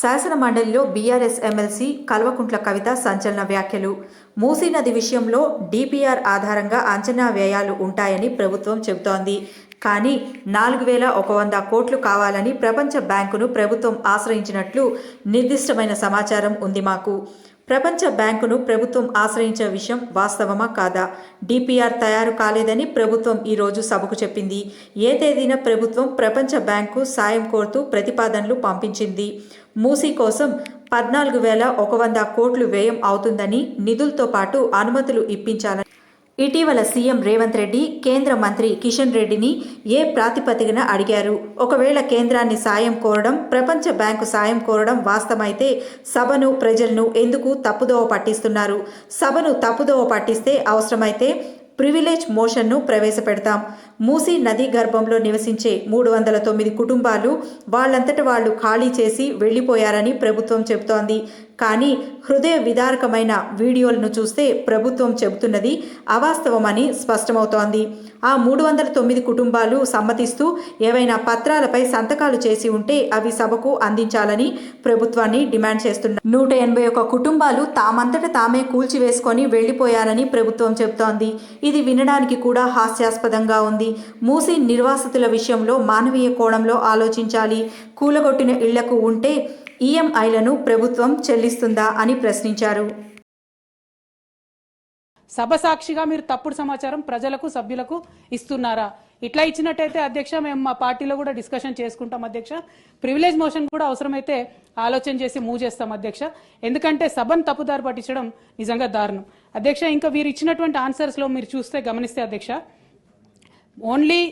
శాసన మండలిలో BRS MLC Kalvakuntla Kavitha సంచలన వ్యాఖ్యలు. మూసీ నది విషయంలో డిపిఆర్ ఆధారంగా అంచనా వ్యయాలు ఉంటాయని ప్రభుత్వం చెబుతోంది. కానీ నాలుగు వేల ఒక వంద కోట్లు కావాలని ప్రపంచ బ్యాంకును ప్రభుత్వం ఆశ్రయించినట్లు నిర్దిష్టమైన సమాచారం ఉంది మాకు. ప్రపంచ బ్యాంకును ప్రభుత్వం ఆశ్రయించే విషయం వాస్తవమా కాదా? డిపిఆర్ తయారు కాలేదని ప్రభుత్వం ఈరోజు సభకు చెప్పింది. ఏ తేదీన ప్రభుత్వం ప్రపంచ బ్యాంకు సాయం కోరుతూ ప్రతిపాదనలు పంపించింది? మూసీ కోసం పద్నాలుగు వేల ఒక వంద కోట్లు వ్యయం అవుతుందని నిధులతో పాటు అనుమతులు ఇప్పించాలని ఇటీవల సీఎం రేవంత్ రెడ్డి కేంద్ర మంత్రి కిషన్ రెడ్డిని ఏ ప్రాతిపదికన అడిగారు? ఒకవేళ కేంద్రాన్ని సాయం కోరడం ప్రపంచ బ్యాంకు సాయం కోరడం వాస్తవమైతే సభను ప్రజలను ఎందుకు తప్పుదోవ పట్టిస్తున్నారు? సభను తప్పుదోవ పట్టిస్తే అవసరమైతే ప్రివిలేజ్ మోషన్ను ప్రవేశపెడతాం. మూసీ నదీ గర్భంలో నివసించే మూడు వందల తొమ్మిది కుటుంబాలు వాళ్ళంతట వాళ్ళు ఖాళీ చేసి వెళ్ళిపోయారని ప్రభుత్వం చెబుతోంది. కానీ హృదయ విదారకమైన వీడియోలను చూస్తే ప్రభుత్వం చెబుతున్నది అవాస్తవమని స్పష్టమవుతోంది. ఆ మూడు వందల తొమ్మిది కుటుంబాలు సమ్మతిస్తూ ఏవైనా పత్రాలపై సంతకాలు చేసి ఉంటే అవి సభకు అందించాలని ప్రభుత్వాన్ని డిమాండ్ చేస్తున్నారు నూట ఎనభై ఒక కుటుంబాలు తామంతట తామే కూల్చివేసుకొని వెళ్ళిపోయారని ప్రభుత్వం చెబుతోంది. ఇది వినడానికి కూడా హాస్యాస్పదంగా ఉంది. మూసి నిర్వాసితుల విషయంలో మానవీయ కోణంలో ఆలోచించాలి. కూలగొట్టిన ఇళ్ళకు ఉంటే ఈఎంఐలను ప్రభుత్వం చెల్లిస్తుందా అని ప్రశ్నించారు. సభ సాక్షిగా మీరు తప్పుడు సమాచారం ప్రజలకు సభ్యులకు ఇస్తున్నారా? ఇట్లా ఇచ్చినట్టయితే అధ్యక్ష మేము మా పార్టీలో కూడా డిస్కషన్ చేసుకుంటాం అధ్యక్ష. ప్రివిలేజ్ మోషన్ కూడా అవసరమైతే ఆలోచన చేసి మూవ్ చేస్తాం అధ్యక్ష. ఎందుకంటే సభను తప్పుదారి పట్టించడం నిజంగా దారుణం. అధ్యక్ష ఇంకా వీరు ఇచ్చినటువంటి ఆన్సర్స్లో మీరు చూస్తే గమనిస్తే అధ్యక్ష ఓన్లీ